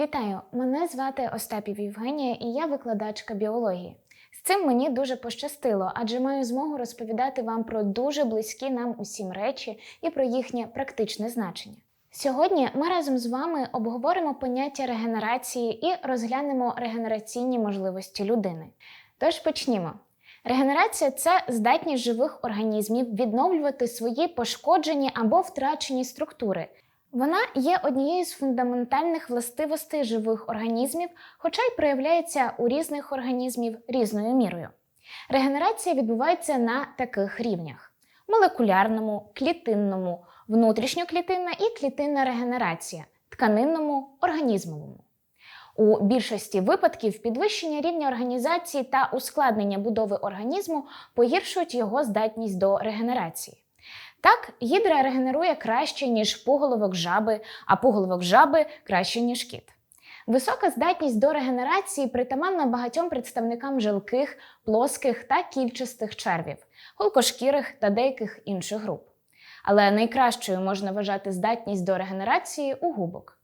Вітаю! Мене звати Остапів Євгенія і я викладачка біології. З цим мені дуже пощастило, адже маю змогу розповідати вам про дуже близькі нам усім речі і про їхнє практичне значення. Сьогодні ми разом з вами обговоримо поняття регенерації і розглянемо регенераційні можливості людини. Тож почнімо. Регенерація це здатність живих організмів відновлювати свої пошкоджені або втрачені структури. Вона є однією з фундаментальних властивостей живих організмів, хоча й проявляється у різних організмів різною мірою. Регенерація відбувається на таких рівнях: молекулярному, клітинному, внутрішньоклітинна і клітинна регенерація, тканинному, організмовому. У більшості випадків підвищення рівня організації та ускладнення будови організму погіршують його здатність до регенерації. Так, гідра регенерує краще, ніж пуголовок жаби, а пуголовок жаби краще, ніж кіт. Висока здатність до регенерації притаманна багатьом представникам жилких, плоских та кільчастих червів, голкошкірих та деяких інших груп. Але найкращою можна вважати здатність до регенерації у губок.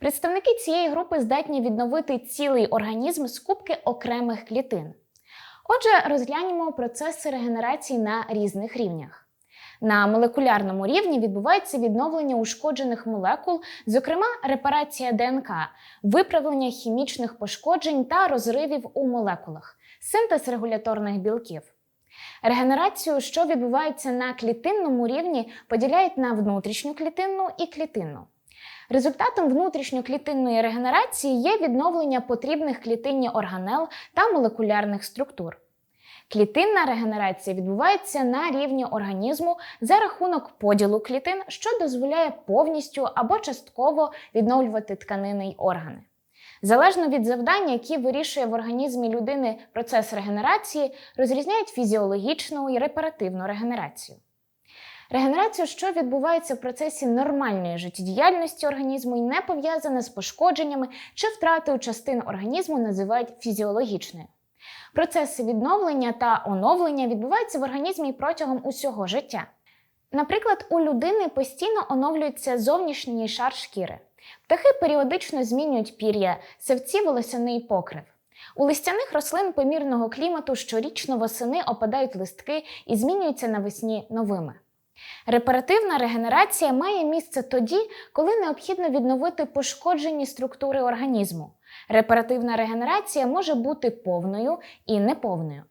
Представники цієї групи здатні відновити цілий організм з кубки окремих клітин. Отже, розглянемо процеси регенерації на різних рівнях. На молекулярному рівні відбувається відновлення ушкоджених молекул, зокрема репарація ДНК, виправлення хімічних пошкоджень та розривів у молекулах, синтез регуляторних білків. Регенерацію, що відбувається на клітинному рівні, поділяють на внутрішню клітинну і клітинну. Результатом внутрішньоклітинної регенерації є відновлення потрібних клітинні органел та молекулярних структур. Клітинна регенерація відбувається на рівні організму за рахунок поділу клітин, що дозволяє повністю або частково відновлювати тканини й органи. Залежно від завдань, які вирішує в організмі людини процес регенерації, розрізняють фізіологічну і репаративну регенерацію. Регенерація, що відбувається в процесі нормальної життєдіяльності організму і не пов'язана з пошкодженнями чи втратою частин організму, називають фізіологічною. Процеси відновлення та оновлення відбуваються в організмі протягом усього життя. Наприклад, у людини постійно оновлюється зовнішній шар шкіри. Птахи періодично змінюють пір'я, севці волосяний покрив. У листяних рослин помірного клімату щорічно восени опадають листки і змінюються навесні новими. Репаративна регенерація має місце тоді, коли необхідно відновити пошкоджені структури організму. Репаративна регенерація може бути повною і неповною.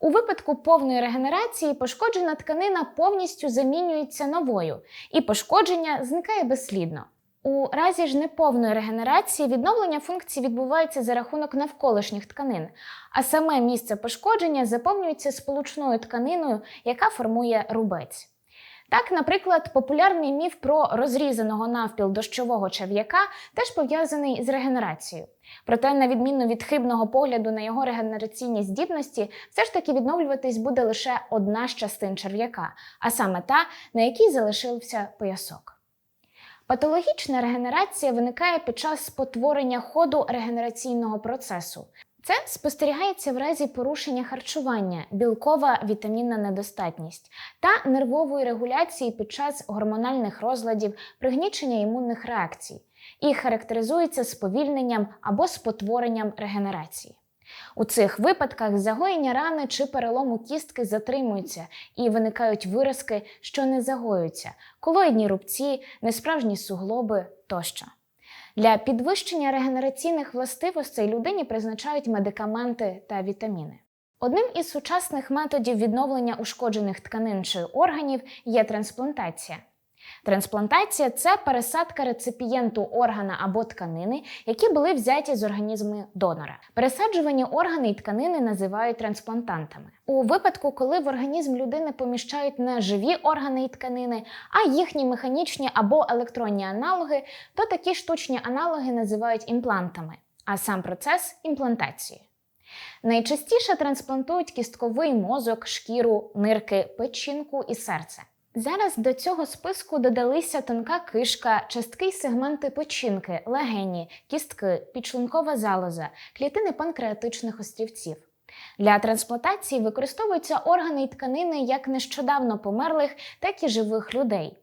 У випадку повної регенерації пошкоджена тканина повністю замінюється новою, і пошкодження зникає безслідно. У разі ж неповної регенерації відновлення функцій відбувається за рахунок навколишніх тканин, а саме місце пошкодження заповнюється сполучною тканиною, яка формує рубець. Так, наприклад, популярний міф про розрізаного навпіл дощового черв'яка теж пов'язаний з регенерацією. Проте, на відміну від хибного погляду на його регенераційні здібності, все ж таки відновлюватись буде лише одна з частин черв'яка, а саме та, на якій залишився поясок. Патологічна регенерація виникає під час спотворення ходу регенераційного процесу. Це спостерігається в разі порушення харчування, білкова вітамінна недостатність та нервової регуляції під час гормональних розладів, пригнічення імунних реакцій і характеризується сповільненням або спотворенням регенерації. У цих випадках загоєння рани чи перелому кістки затримуються і виникають виразки, що не загоюються, колоїдні рубці, несправжні суглоби тощо. Для підвищення регенераційних властивостей людині призначають медикаменти та вітаміни. Одним із сучасних методів відновлення ушкоджених тканин чи органів є трансплантація. Трансплантація це пересадка реципієнту органа або тканини, які були взяті з організму донора. Пересаджувані органи і тканини називають трансплантантами. У випадку, коли в організм людини поміщають не живі органи і тканини, а їхні механічні або електронні аналоги, то такі штучні аналоги називають імплантами, а сам процес імплантації. Найчастіше трансплантують кістковий мозок, шкіру, нирки, печінку і серце. Зараз до цього списку додалися тонка кишка, частки й сегменти печінки, легені, кістки, підшлункова залоза, клітини панкреатичних острівців. Для трансплантації використовуються органи й тканини як нещодавно померлих, так і живих людей.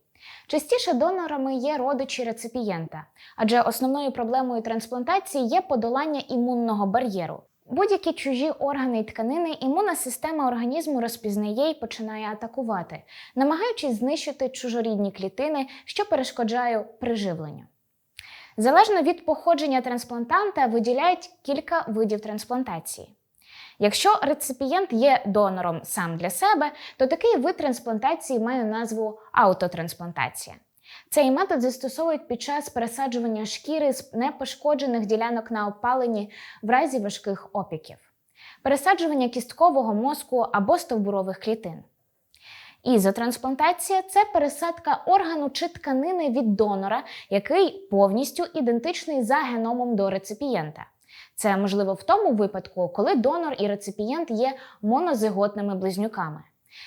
Частіше донорами є родичі реципієнта, адже основною проблемою трансплантації є подолання імунного бар'єру. Будь-які чужі органи і тканини імунна система організму розпізнає і починає атакувати, намагаючись знищити чужорідні клітини, що перешкоджає приживленню. Залежно від походження трансплантанта виділяють кілька видів трансплантації. Якщо реципієнт є донором сам для себе, то такий вид трансплантації має назву аутотрансплантація. Цей метод застосовують під час пересаджування шкіри з непошкоджених ділянок на опаленні в разі важких опіків, пересаджування кісткового мозку або стовбурових клітин. Ізотрансплантація це пересадка органу чи тканини від донора, який повністю ідентичний за геномом до реципієнта. Це можливо в тому випадку, коли донор і реципієнт є монозиготними близнюками.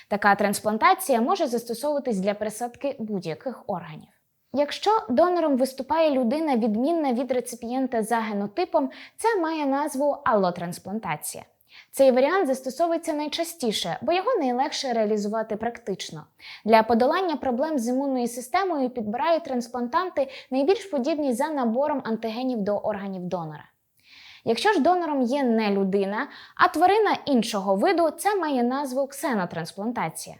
Така трансплантація може застосовуватись для пересадки будь-яких органів. Якщо донором виступає людина, відмінна від реципієнта за генотипом, це має назву аллотрансплантація. Цей варіант застосовується найчастіше, бо його найлегше реалізувати практично. Для подолання проблем з імунною системою підбирають трансплантанти найбільш подібні за набором антигенів до органів донора. Якщо ж донором є не людина, а тварина іншого виду, це має назву ксенотрансплантація.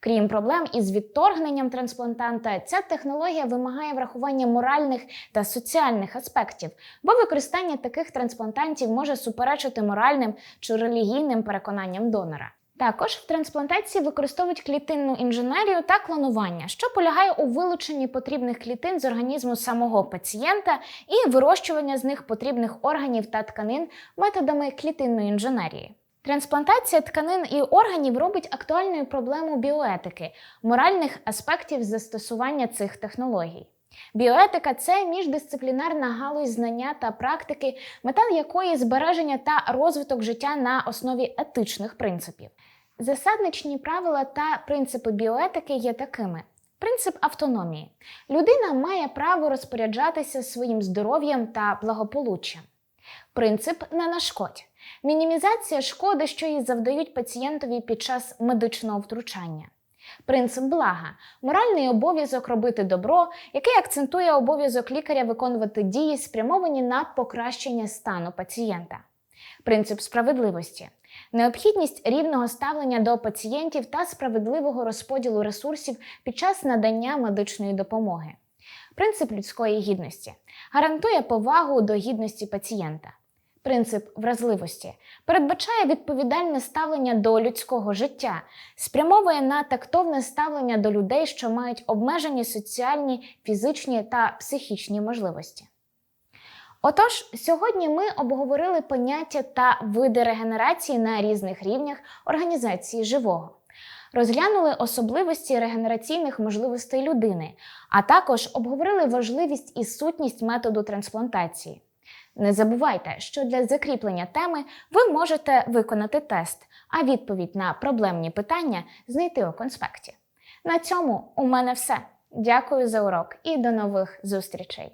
Крім проблем із відторгненням трансплантанта, ця технологія вимагає врахування моральних та соціальних аспектів, бо використання таких трансплантантів може суперечити моральним чи релігійним переконанням донора. Також в трансплантації використовують клітинну інженерію та клонування, що полягає у вилученні потрібних клітин з організму самого пацієнта і вирощування з них потрібних органів та тканин методами клітинної інженерії. Трансплантація тканин і органів робить актуальною проблему біоетики, моральних аспектів застосування цих технологій. Біоетика це міждисциплінарна галузь знання та практики, мета якої збереження та розвиток життя на основі етичних принципів. Засадничні правила та принципи біоетики є такими: принцип автономії. Людина має право розпоряджатися своїм здоров'ям та благополуччям. Принцип не нашкодь. Мінімізація шкоди, що їй завдають пацієнтові під час медичного втручання. Принцип блага моральний обов'язок робити добро, який акцентує обов'язок лікаря виконувати дії, спрямовані на покращення стану пацієнта. Принцип справедливості необхідність рівного ставлення до пацієнтів та справедливого розподілу ресурсів під час надання медичної допомоги. Принцип людської гідності гарантує повагу до гідності пацієнта. Принцип вразливості передбачає відповідальне ставлення до людського життя, спрямовує на тактовне ставлення до людей, що мають обмежені соціальні, фізичні та психічні можливості. Отож, сьогодні ми обговорили поняття та види регенерації на різних рівнях організації живого. Розглянули особливості регенераційних можливостей людини, а також обговорили важливість і сутність методу трансплантації. Не забувайте, що для закріплення теми ви можете виконати тест, а відповідь на проблемні питання знайти у конспекті. На цьому у мене все. Дякую за урок і до нових зустрічей!